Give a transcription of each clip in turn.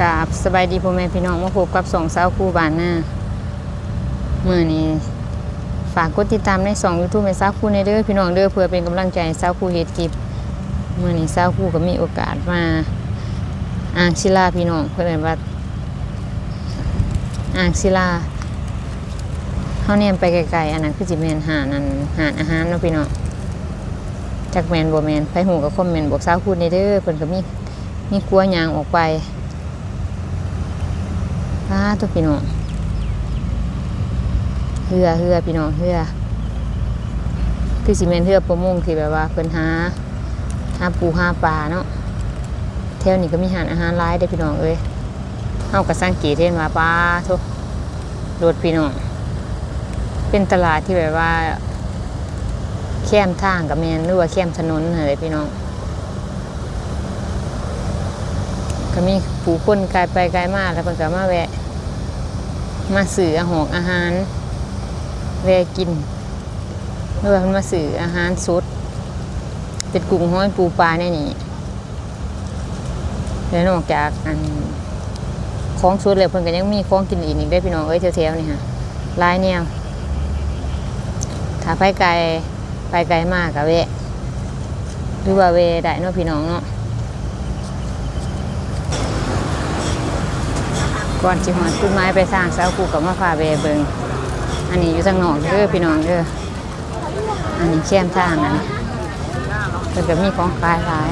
กาบสบายดีพ่อแม่พี่น้องมาพบกับสองสาวคู่บ้านหน้าเมื่อนี้ฝากกดติดตามในสองยูทูบในสาวคู่ในเด้อพี่น้องเด้อเพื่อเป็นกำลังใจสาวคู่เฮ็ดคลิปเมื่อนี้สาวคู่ก็มีโอกาสมาอ่างศิลาพี่น้องเพื่อนว่าอ่างศิลาเฮาเนี่ยไปไกลๆอันนั้นคือสิแมนหานันหาดอาหารเนาะพี่น้องจักแมนบ่แมนไผหูก็คอมเมนต์บอกสาวคู่ในเด้อเพิ่อนก็มีมีกลัวยางออกไป ป้าตัวพี่น้องเฮือเฮือพี่น้องเฮือคือสิเมนเฮือประมงที่แบบว่าเพิ่นหาหาปูหาปลาเนาะแถวนี้ก็มีหารอาหารร้ายได้พี่น้องเอ้ยเฮาก็สังเกตเห็นว่าปลาทุกโดดพี่น้องเป็นตลาดที่แบบว่าแคมทางกับแมนหรือว่าแคมถนนอะไรพี่น้องก็มีผู้คนกายไปกายมาแล้วเพิ่นก็มาแวะ มาสื่ออาหออาหารแวกินเมื่อเพิ่นมาสื่ออาหารสดเป็นกุ้งห้อยปูปลาแน่นี่แล้วนอกจากอันของสดแล้วเพิ่นก็ยังมีของกินอีกอีกได้พี่น้องเอ้ยแถวๆนี่ฮะลายแนวถ้าไปไกลไปไกลมากก็แวะหรือว่าแวได้เนาะพี่น้องเนาะ ก่อนจิหอดต้นไม้ไปสร้างเสาคูกับมะพร้าเบเบิงอันนี้อยู่ทางนอกเด้อพี่น้องเด้ออันนี้แคมทางนนี้เพิ่นก็มีของขายหลาย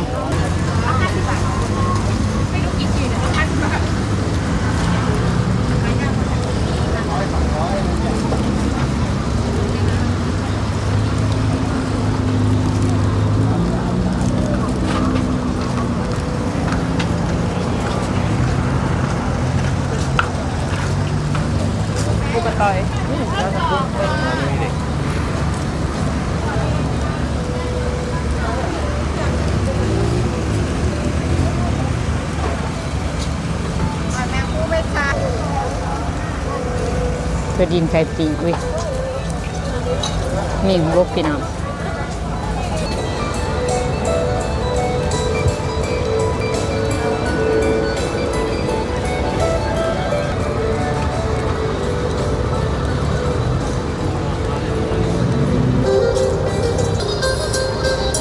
เพื่อดินไข่ปิงอุ้ยมีหัวพี่น้อง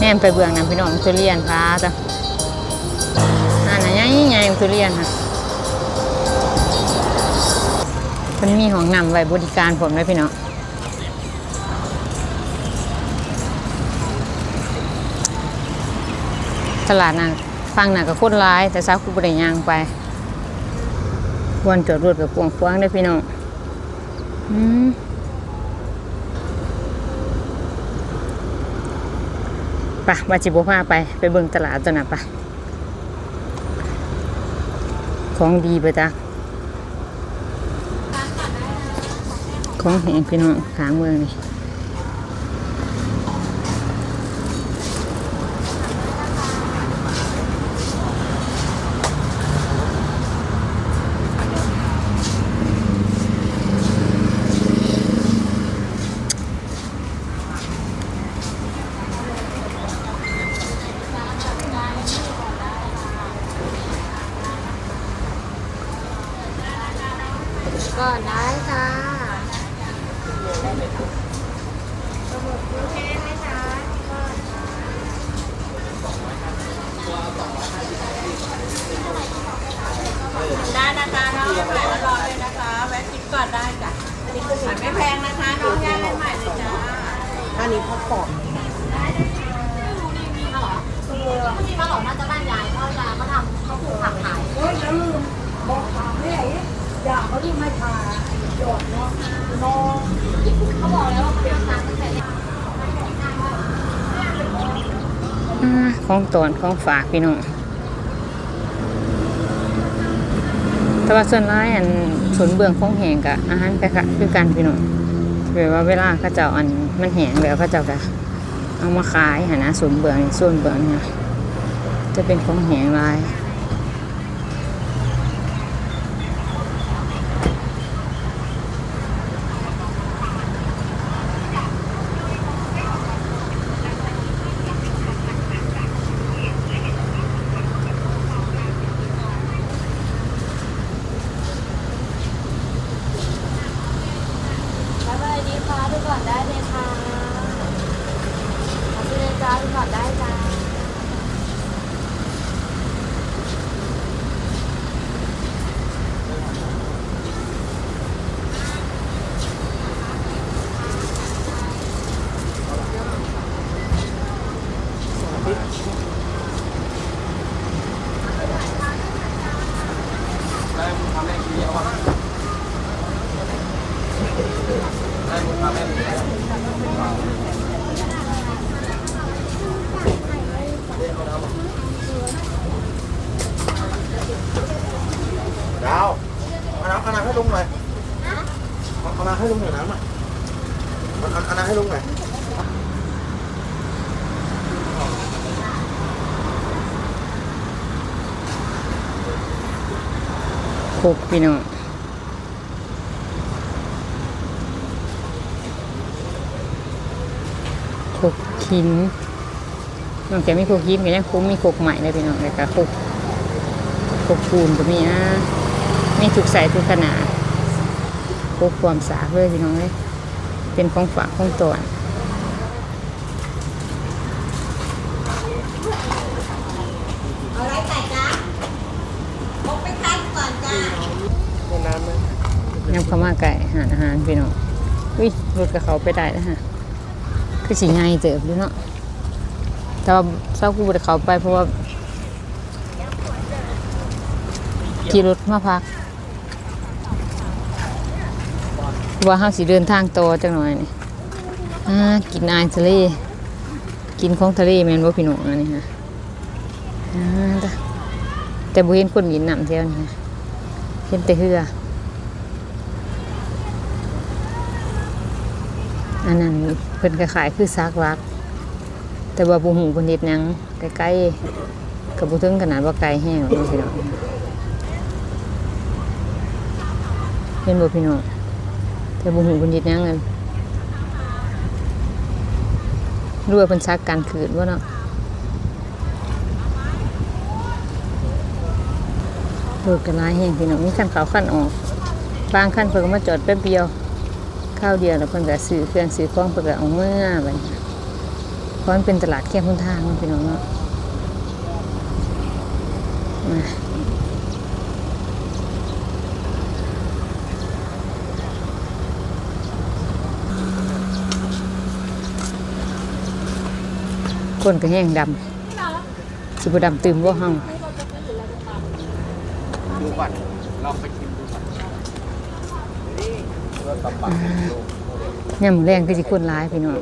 นมไปเบื้องน้ำพี่น้องทุเรียนพาจ้ะอันนั้นยังยังทุเรียนค่ะมันมีห้องนำไว้บริการผมเลยพี่น้องตลาดน่ะฟังน่ะก็คนร้าย แต่สาวคูบริยางไปวันจอดรถกับกวงควางได้พี่น้องอืม ปะวาจิบุพาไปไปเบิ่งตลาดตัวน่ะปะของดีไปจ้ะของแห้งพี่น้องขางเมืองนี่ ก่อนได้ค่ะได้นะคะน้องยังใหม่ร้อนๆเลยนะคะ แวะกินก่อนได้จ้ะขายไม่แพงนะคะ น้องย่างใหม่ๆเลยจ้าอันนี้พักก่อนที่เขาบอกน่าจะบ้านยายเพราะยายเขาทำเขาปลูกผักขาย โอ้ยแล้วลืมบอกถามไม่ไหนอยากเขาที่ไม่พาหยอดเนาะน้อง เขาบอกแล้วว่าเขาทำตั้งแต่เด็ก อ่า ของตอนของฝากพี่น้องแต่ว่าส่วนร้ายอันสวนเบื้องของแหงกับอาหารไปค่ะคือกันพี่น้องแบบว่าเวลาเขาเจ้าอันมันแหงแล้วเขาเจ้าก็เอามาขายหานะสวนเบื้องส่วนเบื้องเนี่ยจะเป็นของแหงลาย ดาวเอาน้ำเอาน้ำให้ลุงหน่อยเอาเอาน้ำให้ลุงหน่อยน้ำอะเอาเอาเอาน้ำให้ลุงหน่อย โคกพี่น้องโคกหินนอกจากมีโคกหินก็ยังคงมีโคกใหม่เลยพี่น้องแล้วก็โคกโคกปูนก็มีนะมีทุกใส่ทุกขนาดโคกความสากเลยพี่น้องเลยเป็นของฝากของตอน เอาไรไก่จ้าพกไปทานก่อนจ้า ยำข้าวมาไก่หารอาหารพี่น้องอุ้ยรถกับเขาไปได้แล้วฮะคือสีไงเติบอยู่เนาะแต่ว่าเศร้ากูบ่ไปเขาไปเพราะว่าขี่รถมาพักว่าเขาสิเดินทางต่อจังหน่อยนี่อ่ากินอาหารทะเลกินของทะเลแมนบ่พี่น้องอันนี้ฮะอ่าแต่แต่บ่เห็นคนกินน้ำแถวนี้เห็นแต่เหือ อันนั้นเพิ่นก็ขายคือซากลัก แต่ว่าบ่ฮู้เพิ่นเฮ็ดหยังใกล้ๆก็บ่ถึงขนาดว่าไกลแห้งหรอกเนาะพี่น้องเห็นบ่พี่น้องแต่บ่ฮู้เพิ่นเฮ็ดหยังกันรู้ว่าเพิ่นซักการคืนบ่เนาะรถก็หลายแห้งพี่น้องมีคันขาวคันออกบางคันเพิ่นก็มาจอดแป๊บเดียว ข้าวเดียวแล้วเพิ่นก็ซื้อเครื่องซื้อของเพิ่นก็เอาเมื่อบัดนี้เพราะมันเป็นตลาดแคบคนทางเนาะพี่น้องเนาะคนก็แห้งดำสิบดำตื่มบ่เฮาดูก่อนลองไปชิน เรือตำบักลูกยามมื้อแรงคือสิคนหลายพี่น้อง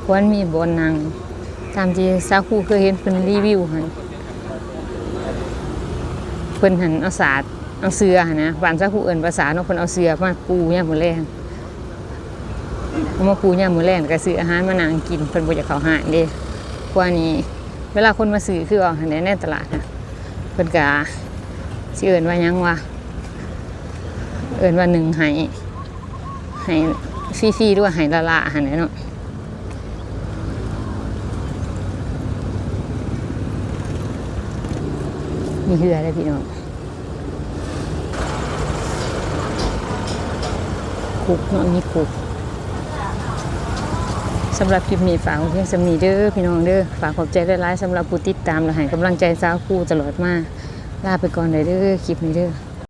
เพราะมันมีบ่อนนั่งตามที่สาคูเคยเห็นเพิ่นรีวิวหันเพิ่นหันเอาสาดเอาเสือหนะบ้านสาคูเอิ้นภาษาเนาะเพิ่นเอาเสือมาปูยามมื้อแรงเอามาปูยามมื้อแรงก็ซื้ออาหารมานั่งกินเพิ่นบ่อยากเข้าหางเด้เพราะว่านี้ เวลาคนมาซื้อคือเอาหันแหละในตลาดนะเพิ่นก็สิเอิ้นว่าหยังวะเอิ้นว่าหนึ่งให้ ให้ฟรีๆด้วยให้ละละหั่นเนาะมีเหือเลยพี่น้องคุกเนาะมีคุกสำหรับคลิปนี้ฝากเพียงสำนีเด้อพี่น้องเด้อฝากขอบใจหลายๆสำหรับผู้ติดตามและให้กำลังใจสาวคู่ตลอดมาลาไปก่อนเลยเด้อคลิปนี้เด้อ